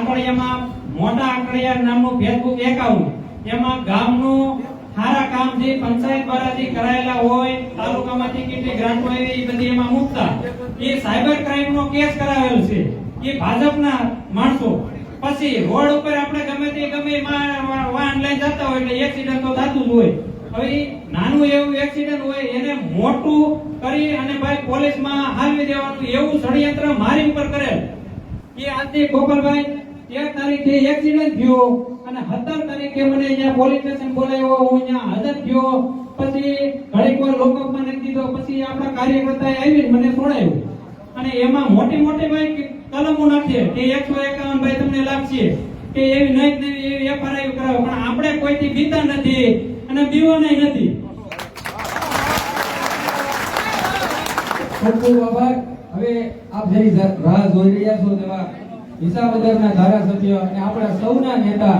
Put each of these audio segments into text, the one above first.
આંકડિયામાં મોટા આંકડિયા નામનું Facebook account એમાં ગામનું સારા કામ જે પંચાયત દ્વારાથી કરાયેલા હોય, તાલુકામાંથી કેટલી ગ્રાન્ટ હોય એ બધી એમાં મૂકતા. એ સાયબર ક્રાઇમ નો કેસ કરાવેલ છે. એ ભાજપના માણસો. પછી રોડ ઉપર આપણે ગમે તે ગમે એમાં વાહન લઈ જતા હોય એટલે એક્સિડન્ટ તો થતું જ હોય. હવે નાનું એવું એક્સિડન્ટ હોય, એને મોટું કરી અને ભાઈ પોલીસમાં હાલવી દેવાનું એવું ષડયંત્ર મારી ઉપર કરેલ. કે આજે ગોપાલભાઈ તેર તારીખે એક્સિડન્ટ થયો અને સત્તર તારીખે મને અહીંયા પોલીસ સ્ટેશન બોલાવ્યો, હું અહીંયા હાજર થયો. પછી ઘડીક વાર લોકઅપમાં નાખી દીધો. પછી આપણા કાર્યકર્તાએ આવીને મને છોડાયો અને એમાં મોટી મોટી ભાઈ કલમો નાખીએ કે એકસો એકાવન ભાઈ તમને લાગશે કે એવી નહીં નહીં એવી એફઆરઆઈ કરાવો. પણ આપણે કોઈથી બીતા નથી અને બીવાનાય નથી. ખૂબ હવે આપ જેની રાહ જોઈ રહ્યા છો તેવા વિસાવદરના ધારાસભ્ય અને આપણા સૌના નેતા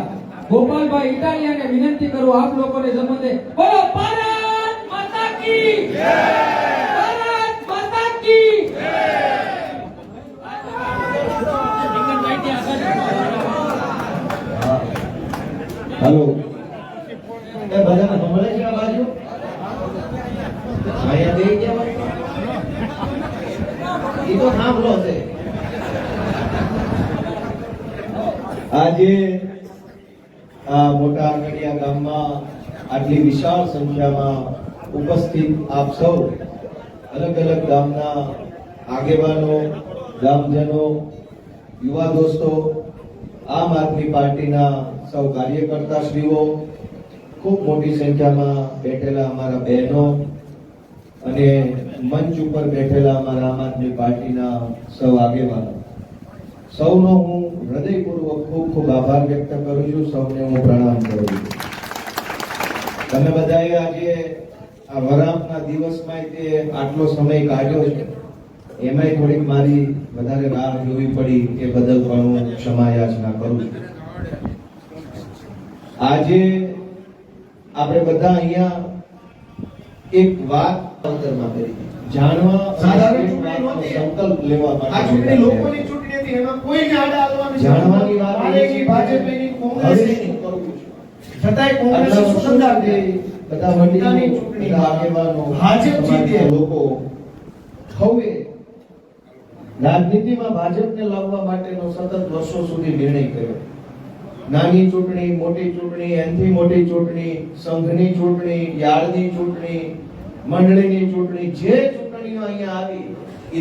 ગોપાલભાઈ ઇટાલિયાને વિનંતી કરું આપ લોકોને સંબંધે બોલો, ભારત માતા કી ભારત માતા કી હાલો. એ બધાને સંભળે છે આ બાજુ? અહીંયા દે ગયા એ તો સાંભળો છે. આજે આ મોટા આંગડિયા ગામમાં આટલી વિશાળ સંખ્યામાં ઉપસ્થિત આપ સૌ અલગ અલગ ગામના આગેવાનો, ગામજનો, યુવા દોસ્તો, આમ આદમી પાર્ટીના સૌ કાર્યકર્તા શ્રીઓ ખૂબ મોટી સંખ્યામાં બેઠેલા અમારા બહેનો અને મંચ ઉપર બેઠેલા અમારા આમ આદમી પાર્ટીના સૌ આગેવાનો. સૌનો હું હૃદયપૂર્વક ખૂબ ખૂબ આભાર વ્યક્ત કરું છું સૌને હું પ્રણામ કરું છું. તમે બધાએ આજે આ વરાપના દિવસમાં તે આટલો સમય કાઢ્યો છે એમાંય થોડીક મારી વધારે રાહ જોવી પડી એ બદલ પણ હું ક્ષમા યાચના કરું છું. આજે આપણે બધા અહીંયા એક વાત અંતરમાં કરી. જાણવા. સંકલ્પ લેવા માટે ચૂંટણી હતી એમાં કોઈને આડા આવવાનું જાણવાની વાત એ ભાજપની કોંગ્રેસની કરવું છે? છતાંય કોંગ્રેસ શું વર્ષો બધા વડીલોની ચૂંટણી આગેવાનો ભાજપ જીતે. લોકો હવે રાજનીતિમાં ભાજપને લાવવા માટેનો સતત વર્ષો સુધી નિર્ણય કર્યો. નાની ચૂંટણી મોટી ચૂંટણી એનથી મોટી ચૂંટણી સંઘની ચૂંટણી યાર્ડની ચૂંટણી મંડળીની ચૂંટણી જે ચૂંટણીઓ અહીંયા આવી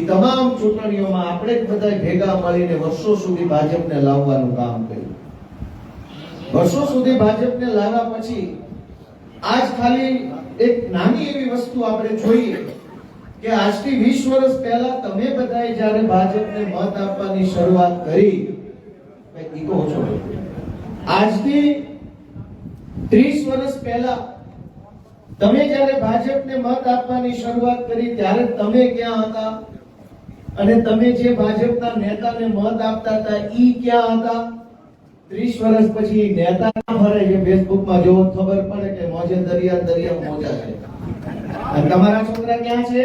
તમામ ચૂંટણીઓમાં આપણે બધા ભેગા મળીને વર્ષો સુધી ભાજપને લાવવાનું કામ કર્યું. વર્ષો સુધી ભાજપને લાવ્યા પછી આજ ખાલી એક નાની એવી વસ્તુ આપણે જોઈએ કે આજથી 20 વર્ષ પહેલા તમે બધાએ જ્યારે ભાજપને મત આપવાની શરૂઆત કરી આજથી 30 વર્ષ પહેલા તમે જ્યારે ભાજપને મત આપવાની શરૂઆત કરી, ત્યારે તમે ક્યાં હતા? અને તમે જે ભાજપના નેતાને મત આપતા હતા ઈ ક્યાં હતા? ત્રીસ વર્ષ પછી નેતા ફરે છે? ફેસબુકમાં જો ખબર પડે કે મોજે દરિયા દરિયા મોજા છે. અને તમારા છોકરા ક્યાં છે?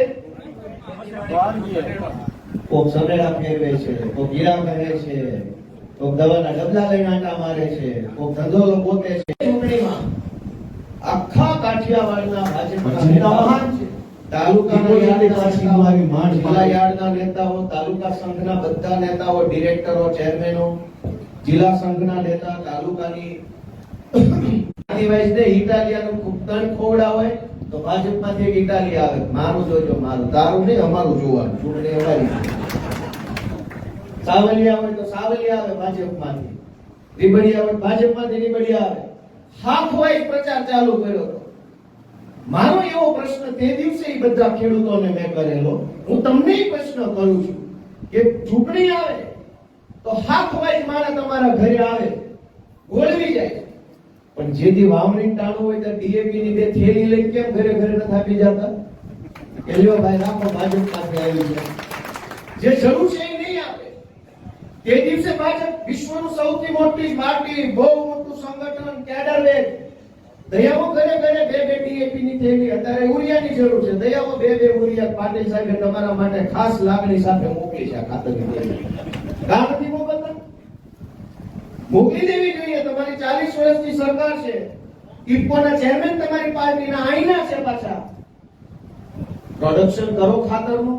કોક સનેડા ફેરવે છે કોક હીરા ફેરે છે કોક દવાના ડબલા લઈને આંટા મારે છે કોક ધંધો પોતે છે. ચૂંટણીમાં આખા કાઠિયાવાડના ભાજપના મહાન છે. તાલુકાના યાર્ડના સીમાવાળી માંડ જિલ્લા યાર્ડના નેતાઓ તાલુકા સંઘના બધા નેતાઓ ડિરેક્ટરો ચેરમેનો જિલ્લા સંઘના નેતા તાલુકાની આદિવાસી ને ઇટાલિયાનું કુપ્તાન ખોવડા હોય તો ભાજપમાંથી એક ઇટાલી આવે. મારું જોજો મારું. તારું નહીં અમારું જોવાનું. ચૂંટણી અમારી સાવલિયા હોય તો સાવલિયા આવે ભાજપમાંથી. રીબડિયા હોય ભાજપમાંથી રીબડિયા આવે. હાથ હોય પ્રચાર ચાલુ કર્યો હતો મારો એવો પ્રશ્ન તે દિવસે બધા ખેડૂતોને મેં કરેલો. હું તમને પ્રશ્ન કરું છું કે ચૂંટણી આવે તો હાથ વાઇઝ મારા તમારા ઘરે આવે, ગોળવી જાય. પણ જે દી વાવણી ટાણું હોય તો ડીએપી ની બે થેલી લઈને કેમ ઘરે ઘરે નથી આપી જતા? કે ભાઈ, રાખો, ભાજપ પાસે આવી જાય જે જરૂર છે એ નહીં આપે. તે દિવસે ભાજપ વિશ્વનું સૌથી મોટી પાર્ટી, બહુ મોટું સંગઠન કેડર વેગ દયાઓ ઘરે ઘરે બે બે ડીએપી ની થયેલી અત્યારે ઉરિયાની જરૂર છે. દયાઓ બે બે ઉરિયા પાટીલ સાહેબે તમારા માટે ખાસ લાગણી સાથે મોકલી છે ખાતર થેલી નથી મોકલતા? મોકલી દેવી જોઈએ. તમારી ચાલીસ વર્ષની સરકાર છે. ઇફકોના ચેરમેન તમારી પાર્ટીના આઈના છે પાછા. પ્રોડક્શન કરો ખાતરનું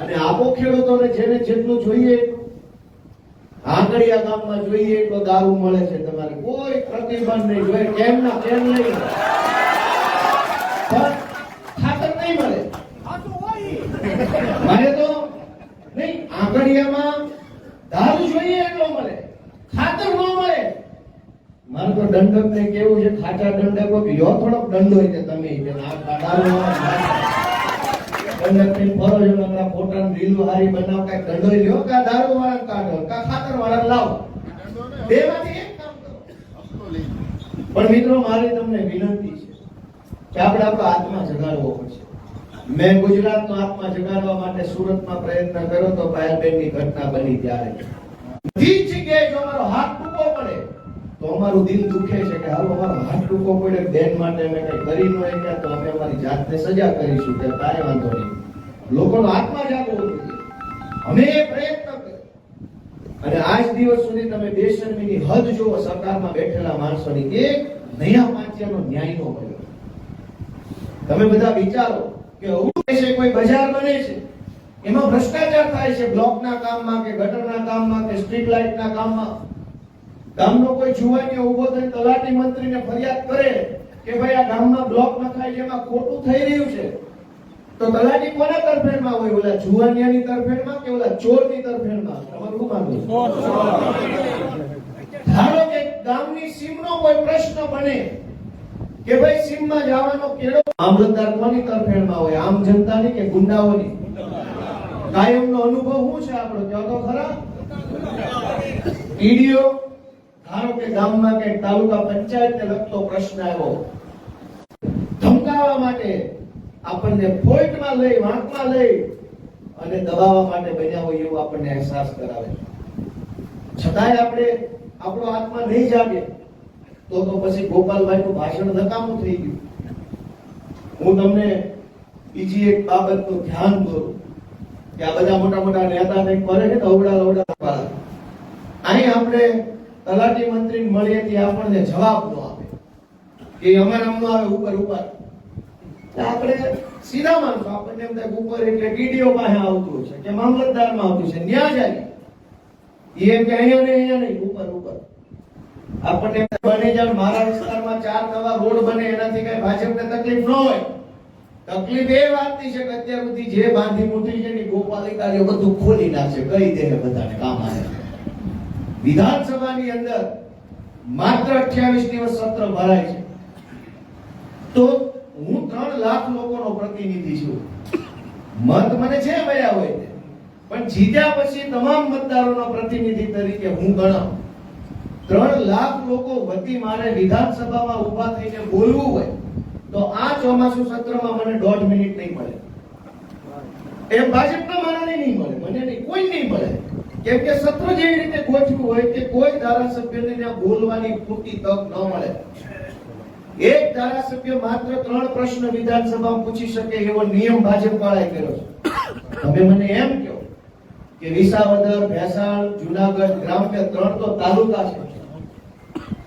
અને આપો ખેડૂતોને જેને જેટલું જોઈએ એટલું આંકડિયા ગામમાં જોઈએ તો દારૂ મળે છે તમારે. કોઈ પ્રતિબંધ નહીં. જોઈએ કેમ ના, કેમ નહીં? ખાતર નહીં મળે. મારે તો નહીં, આંગળિયામાં દારૂ જોઈએ એટલો મળે. ખાતર ન મળે. મારે તો દંડક ને કેવું છે, ખાચા દંડકો યો થોડોક દંડ હોય તમે દારૂ દંડક ફરો છો નકરા ફોટા ને હારી બનાવ કાંઈક દંડો લ્યો, કા દારૂ વાળા કાઢો, કા ખાતર વાળા લાવો બેમાંથી એક કામ કરો. પણ મિત્રો, મારી તમને વિનંતી છે કે આપણે આપણો આત્મા જગાડવો પડશે. મેં ગુજરાતનો આત્મા જગાડવા માટે સુરતમાં પ્રયત્ન કર્યો તો પાયલબેનની ઘટના બની ત્યારે. બધી જગ્યાએ જો અમારો હાથ ટૂંકો પડે તો અમારું દિલ દુખે છે કે હાલો, અમારો હાથ ટૂંકો પડે, બેન માટે અમે કઈ કરી ન શક્યા તો અમે અમારી જાતને સજા કરીશું. કે કાંઈ વાંધો નહીં. લોકોનો આત્મા જાગવો અમે પ્રયત્ન કર્યો અને આજ દિવસ સુધી તમે બેશરમીની હદ જુઓ, સરકારમાં બેઠેલા માણસોની એક નયા પાંચિયાનો ન્યાય નો મળ્યો. તમે બધા વિચારો કે એવું છે, કોઈ બજાર બને છે? એમાં ભ્રષ્ટાચાર થાય છે, બ્લોકના કામમાં કે ગટરના કામમાં કે સ્ટ્રીટ લાઇટના કામમાં? ગામનો કોઈ જુવાનીઓ ઊભો થઈને તલાટી મંત્રીને ફરિયાદ કરે કે ભાઈ આ ગામમાં બ્લોક નખાય એમાં ખોટું થઈ રહ્યું છે, તો તલાટી કોના તરફેણમાં હોય? ઓલા જુવાનિયાની તરફેણમાં કે ઓલા ચોરની તરફેણમાં? તમારું શું માનવું ધારો કે ગામની સીમનો કોઈ પ્રશ્ન બને કે ભાઈ સીમમાં જવાનો કેળો મામલતદાર કોની તરફેણમાં હોય? આમ જનતાની કે ગુંડાઓની? કાયમનો અનુભવ શું છે આપણો? કહો તો ખરા? ઈડીઓ ધારો કે ગામમાં કે તાલુકા પંચાયતને લગતો પ્રશ્ન આવ્યો, ધમકાવવા માટે આપણને ફોઇટમાં લઈ, વાંકમાં લઈ અને દબાવવા માટે બન્યા હોય એવું આપણને અહેસાસ કરાવે. છતાંય આપણે આપણો આત્મા નહીં જાગે, તો તો પછી ગોપાલભાઈ નું ભાષણ નકામું થઈ ગયું. હું તમને બીજી એક બાબતનું ધ્યાન દોરું કે આ બધા મોટા મોટા નેતા કંઈક કરે ને અવડા અવડા અહીં આપણે તલાટી મંત્રી મળીએ ત્યાં આપણને જવાબ ન આપે. કે અમારે આવે ઉપર ઉપર. આપણે સીધા માણસો આપણને એમ થાય ઉપર એટલે ડીડીઓ પાસે આવતું છે, કે મામલતદારમાં આવતું છે ન્યા જાય એમ કે અહીંયા નહીં અહીંયા નહીં, ઉપર ઉપર. આપણને બને જાણ મારા વિસ્તારમાં ચાર નવા રોડ બને, એનાથી કઈ ભાજપને તકલીફ ન હોય. તકલીફ એ વાતની છે કે અત્યાર સુધી જે બાંધી મૂકી છે ગોપાલિકા ગોપાલિકારીઓ બધું ખોલી નાખશે કહી દે ને બધાને કામ. વિધાનસભાની અંદર માત્ર 28 દિવસ સત્ર ભરાય છે. તો હું ત્રણ લાખ લોકોનો પ્રતિનિધિ છું. મત મને છે મળ્યા હોય. પણ જીત્યા પછી તમામ મતદારોનો પ્રતિનિધિ તરીકે હું ગણાવ. ત્રણ લાખ લોકો વતી મારે વિધાનસભામાં ઊભા થઈને બોલવું હોય, તો આ ચોમાસુ સત્રમાં મને દોઢ મિનિટ નહીં મળે. એ ભાજપના મારાને નહીં મળે, મને નહીં, કોઈ નહીં મળે. કેમ કે સત્ર જેવી રીતે ગોઠવ્યું હોય કે કોઈ ધારાસભ્યને ત્યાં બોલવાની પૂરતી તક ન મળે. એક ધારાસભ્ય માત્ર ત્રણ પ્રશ્ન વિધાનસભામાં પૂછી શકે એવો નિયમ ભાજપ વાળાએ કર્યો છે. તમે મને એમ કહો કે વિસાવદર, ભેસાણ, જુનાગઢ ગ્રામ્ય ત્રણ તો તાલુકા છે.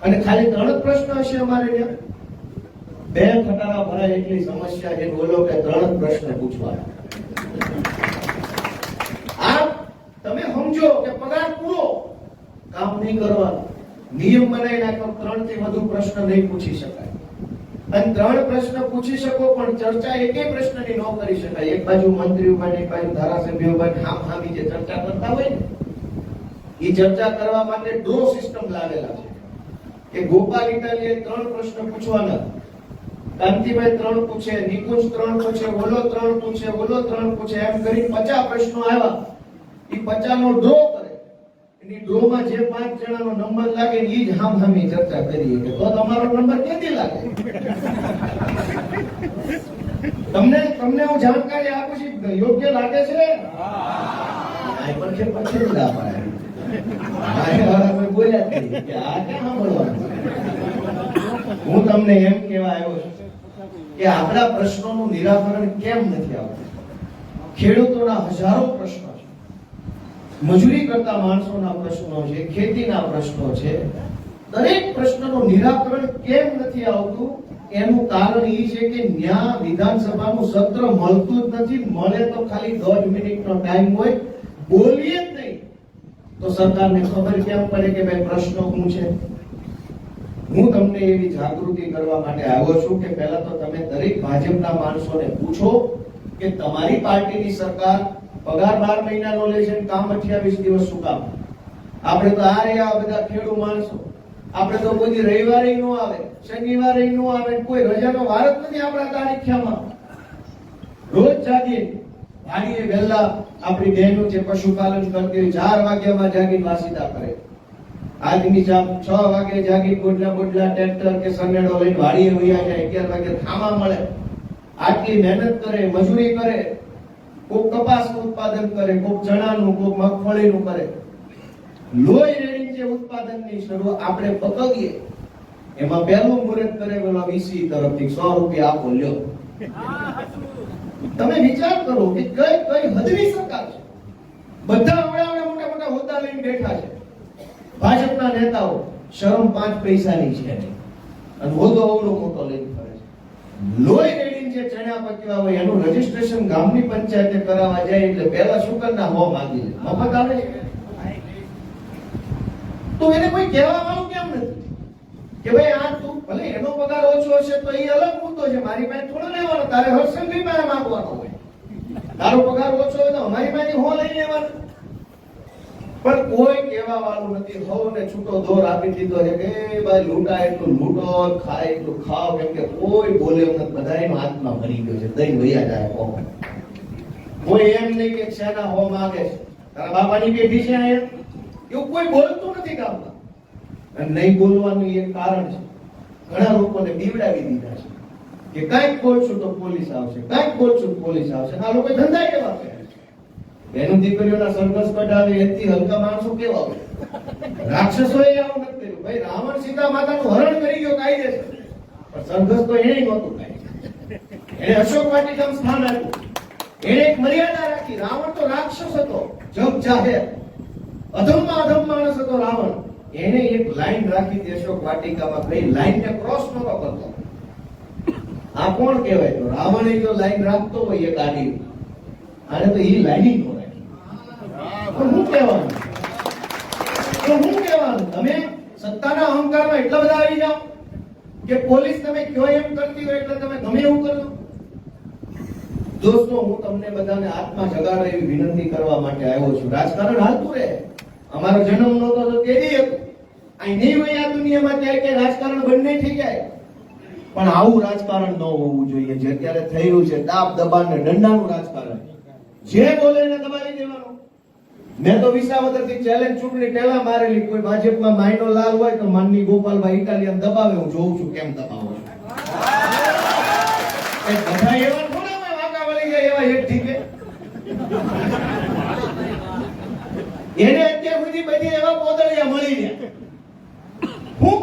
અને ખાલી ત્રણ જ પ્રશ્ન હશે અમારે ત્યાં? બે ખટારા ભરાય એટલી સમસ્યા એ બોલો કે ત્રણ પ્રશ્ન પૂછવાના. સમજો કે પગાર પૂરો. કામ નહીં કરવાનું. નિયમ બનાવી નાખો ત્રણથી વધુ પ્રશ્ન નહીં પૂછી શકાય. અને ત્રણ પ્રશ્ન પૂછી શકો, પણ ચર્ચા એકેય પ્રશ્નની ન કરી શકાય. એક બાજુ મંત્રી ઊભા ને એક બાજુ ધારાસભ્ય ઊભા ને હામ હામી જે ચર્ચા કરતા હોય ને એ ચર્ચા કરવા માટે ડ્રો સિસ્ટમ લાવેલા છે. કે ગોપાલ ઇટાલીએ ત્રણ પ્રશ્ન પૂછવાના. કાંતિભાઈ ત્રણ પૂછે, નિકુંજ ત્રણ પૂછે, ઓલો ત્રણ પૂછે, ઓલો ત્રણ પૂછે, એમ કરી પચાસ પ્રશ્નો આવ્યા. એ પચાસ નો ડ્રો કરે. એની ડ્રોમાં જે પાંચ જણાનો નંબર લાગે એ જ હામ હામી ચર્ચા કરીએ કે તો તમારો નંબર ક્યાંથી લાગે? તમને તમને હું જાણકારી આપું છું યોગ્ય લાગે છે? પણ છે પછી જ ના પાડે. આ વાળા કોઈ બોલ્યા કે આ ક્યાં સાંભળવાનું? હું તમને એમ કહેવા આવ્યો છું કે આપણા પ્રશ્નોનું નિરાકરણ કેમ નથી આવતું? ખેડૂતોના હજારો પ્રશ્નો મજૂરી કરતા માણસોના પ્રશ્નો છે, ખેતીના પ્રશ્નો છે. દરેક પ્રશ્નનું નિરાકરણ કેમ નથી આવતું? એનું કારણ એ છે કે ન્યા વિધાનસભાનું સત્ર મળતું જ નથી. મળે તો ખાલી દોઢ મિનિટનો ટાઈમ હોય. બોલીએ જ નહીં. તો સરકારને ખબર કેમ પડે કે ભાઈ પ્રશ્નો શું છે? હું તમને એવી જાગૃતિ કરવા માટે આવ્યો છું કે પહેલા તો તમે દરેક ભાજપના માણસોને પૂછો કે તમારી પાર્ટીની સરકાર પગાર બાર મહિનાનો લે છે કામ અઠ્યાવીસ દિવસ શું કામ? આપણે તો આ રહ્યા બધા ખેડૂ માણસો. આપણે તો કોઈ રવિવારે નો આવે, શનિવારે નો આવે, કોઈ રજાનો વાર જ નથી આપણા તારીખ્યામાં. રોજ જાગીએ. વાડીએ વહેલા આપણી બહેનો જે પશુપાલન કરતી હોય ચાર વાગ્યામાં જાગીને વાસીદા કરે. આજની જામ છ વાગે જાગી બોડલા બોડલા ટ્રેક્ટર કે સનેડો લઈને વાડીએ વૈયા જાય, અગિયાર વાગે થામા મળે. આટલી મહેનત કરે, મજૂરી કરે. કોક કપાસનું ઉત્પાદન કરે કોક ચણાનું કોક મગફળીનું કરે. લોહી રેડી જે ઉત્પાદનની શરૂઆત આપણે પકવીએ, એમાં પહેલું મુહૂર્ત કરેલો વીસી તરફથી સો રૂપિયા આપો, લ્યો. તમે વિચાર કરો કે કઈ કઈ હદની સરકાર છે? બધા આવડા મોટા મોટા હોદ્દા લઈને બેઠા છે. ભાજપના નેતાઓ શરમ પાંચ પૈસાની છે અને હોદ્દો અવડો મોટો લઈને ફરે છે. લોહી જે ચણ્યા પકવ્યા હોય એનું રજીસ્ટ્રેશન ગામની પંચાયતે કરાવવા જાય એટલે પહેલા શુકરના હો માંગી મફત આવે તો એને કોઈ કહેવા વાળું કેમ નથી? કે ભાઈ આ તું ભલે એનો પગાર ઓછો હશે તો એ અલગ મુદ્દો છે. મારી પાસે થોડો લેવાનો, તારે હર્ષંગી પાસે માંગવાનો હોય. તારો પગાર ઓછો હોય તો અમારી પાસે હો લઈ લેવાનો? પણ કોઈ કહેવા વાળું નથી. હવને છૂટો દોર આપી દીધો છે કે ભાઈ લૂંટા એટલું લૂંટો, ખાય એટલું ખાવ કેમ કે કોઈ બોલે એમ નથી. બધાયનો આત્મા મરી ગયો છે. દઈ વૈયા જાય હો કોઈ એમ નહીં કે શેના હો માગે છે. તારા બાપાની પેઢી છે અહીંયા? એવું કોઈ બોલતું નથી ગામમાં. અને નહીં બોલવાનું એક કારણ છે. ઘણા લોકોને બીવડાવી દીધા છે. કે કાંઈક બોલશું તો પોલીસ આવશે, કાંઈક બોલશું પોલીસ આવશે. આ લોકો ધંધા કેવા છે બેનું દીકરીઓના સરઘસ કઢાવે એથી હલકા માણસો કેવા હોય? રાક્ષસોએ આવું નથી ભાઈ, રાવણ સીતા માતાનું હરણ કરી ગયો કાયદેસર. પણ સરઘસ તો એને નહોતું કાંઈ એને અશોક વાટિકામ સ્થાન આપ્યું. એને એક મર્યાદા રાખી. રાવણ તો રાક્ષસ હતો, જગ જાહેર. અધમમાં અધમ માણસ હતો રાવણ. એને એક લાઈન રાખી હતી અશોક વાટિકામાં ભાઈ લાઈન ને ક્રોસ નતો કરતો આ કોણ કહેવાય? તો રાવણે જો લાઈન રાખતો હોય એ ગાડી આને તો એ લાઈન પણ હું કહેવાનું. તો હું કહેવાનું. તમે સત્તાના અહંકારમાં એટલા બધા આવી જાઓ કે પોલીસ તમે કયો એમ કરતી હોય એટલે તમે ગમે એવું કરો. દોસ્તો, હું તમને બધાને આત્મા જગાડે એવી વિનંતી કરવા માટે આવ્યો છું. રાજકારણ હાલતું રહે. અમારો જન્મ નહોતો તો તેદી હતો. અહીં નહીં હોય આ દુનિયામાં ત્યારે કે રાજકારણ બંને થઈ જાય. પણ આવું રાજકારણ ન હોવું જોઈએ. જે અત્યારે થયું છે, દાબ દબાણ ને દંડાનું રાજકારણ. જે બોલે એને દબાવી દેવાનું. મેં તો વિસાવદરથી ચેલેન્જ ચૂંટણી પહેલા મારેલી. કોઈ ભાજપમાં માઇનો લાલ હોય તો માનની ગોપાલભાઈ ઇટાલિયન દબાવે. હું જોઉં છું કેમ દબાવો છો. એ બધા એવા થોડા હોય, વાંકા વળી જાય એવા એક ઠીકે એને અત્યાર સુધી બધી એવા પોદળિયા મળી ગયા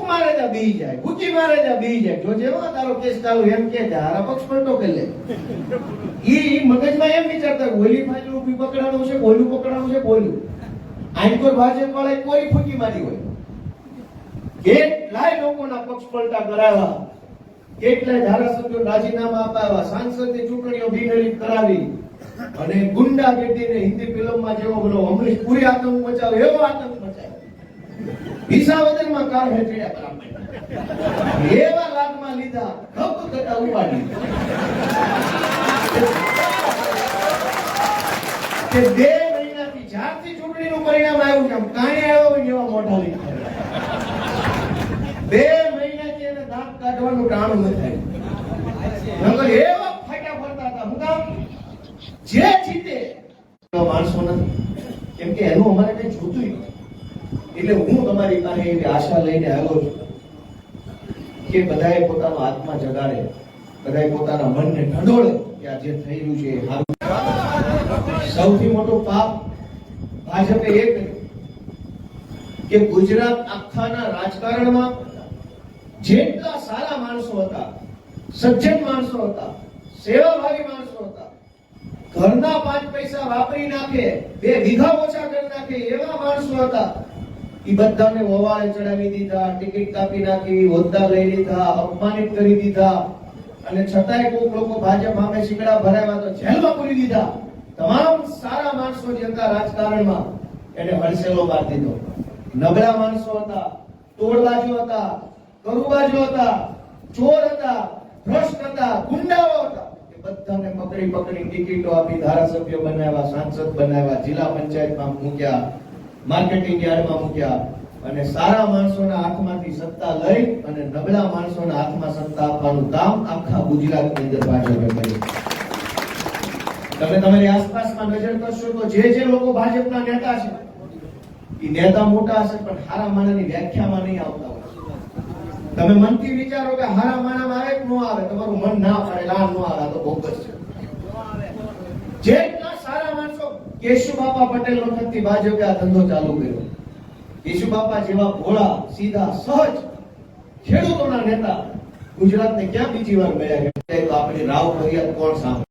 મારે ત્યાં બી જાય કૂચી મારે ત્યાં બી જાય. જો જેવો તારો કેસ ચાલુ એમ કે હારા પક્ષ પલટો કે લે. ઈ મગજમાં એમ વિચારતા ઓલી ફાઇલ ઊભી પકડાણું છે, ઓલું પકડાણું છે ઓલું આઈ ભાજપ વાળા કોઈ ફૂકી મારી હોય. કેટલાય લોકોના પક્ષ પલટા કરાવ્યા. કેટલાય ધારાસભ્યો રાજીનામા અપાવ્યા, સાંસદની ચૂંટણીઓ બિનહરીફ કરાવી. અને ગુંડાગીરીને હિન્દી ફિલ્મમાં જેવો બોલો અમરીશ પુરી આતંક મચાવ્યો, એવો આતંક મચાવ્યો. વિસાવદરમાં કાળ હેઠળ્યા બ્રાહ્મણ. એવા લાગમાં લીધા, ખપ કટા ઉપાડી. કે બે મહિનાથી જ્યારથી ચૂંટણીનું પરિણામ આવ્યું છે કાંઈ આવ્યો હોય એવા મોઢા લીધા. બે મહિનાથી એને દાંત કાઢવાનું ટાણું ન થાય. નકર એવા ફાટ્યા ફરતા હતા, હું કામ? જે જીતે માણસો નથી. કેમ કે એનું અમારે કઈ જોતું નથી. એટલે હું તમારી પાસે એવી આશા લઈને આવ્યો છું કે બધાએ પોતાનો આત્મા જગાડે, બધાએ પોતાના મનને ઢંઢોળે કે આ જે થઈ રહ્યું છે સૌથી મોટો પાપ ભાજપે એ કર્યું કે ગુજરાત આખાના રાજકારણમાં જેટલા સારા માણસો હતા, સજ્જન માણસો હતા, સેવાભાવી માણસો હતા, ઘરના પાંચ પૈસા વાપરી નાખે, બે વીઘા ઓછા કરી નાખે એવા માણસો હતા ઈ બધાને વવાળે ચડાવી દીધા, ટિકિટ કાપી નાખી, હોદ્દા લઈ લીધા, અપમાનિત કરી દીધા. અને છતાંય કોઈક લોકો ભાજપ સામે શીકડા ભરાવ્યા તો જેલમાં પૂરી દીધા. તમામ સારા માણસો જે હતા રાજકારણમાં. એને હડસેલો મારી દીધો. નબળા માણસો હતા તોડબાજો હતા, કરુબાજો હતા, ચોર હતા, ભ્રષ્ટ હતા, ગુંડાઓ હતા. એ બધાને પકડી પકડી ટિકિટો આપી ધારાસભ્ય બનાવ્યા, સાંસદ બનાવ્યા, જિલ્લા પંચાયતમાં મૂક્યા. માર્કેટિંગ યાર્ડમાં મૂક્યા અને સારા માણસોના હાથમાંથી સત્તા લઈ અને નબળા માણસોના હાથમાં સત્તા આપવાનું કામ આખા ગુજરાતની અંદર ભાજપે કર્યું. તમે તમારી આસપાસમાં નજર કરશો તો જે જે લોકો ભાજપના નેતા છે, એ નેતા મોટા હશે પણ હારા માણાની વ્યાખ્યામાં નહીં આવતા હોય. તમે મનથી વિચારો કે હારા માણામાં આવે કે ન આવે, તમારું મન ના પડે લાલ ન આવે તો બોગસ છે જેટલા સારા માણસો કેશુબાપા પટેલ વખતથી ભાજપે આ ધંધો ચાલુ કર્યો. કેશુબાપા જેવા ભોળા, સીધા, સહજ ખેડૂતોના નેતા ગુજરાતને ક્યાં બીજી વાર મળ્યા તો આપણી રાવ ફરિયાદ કોણ સાંભળે?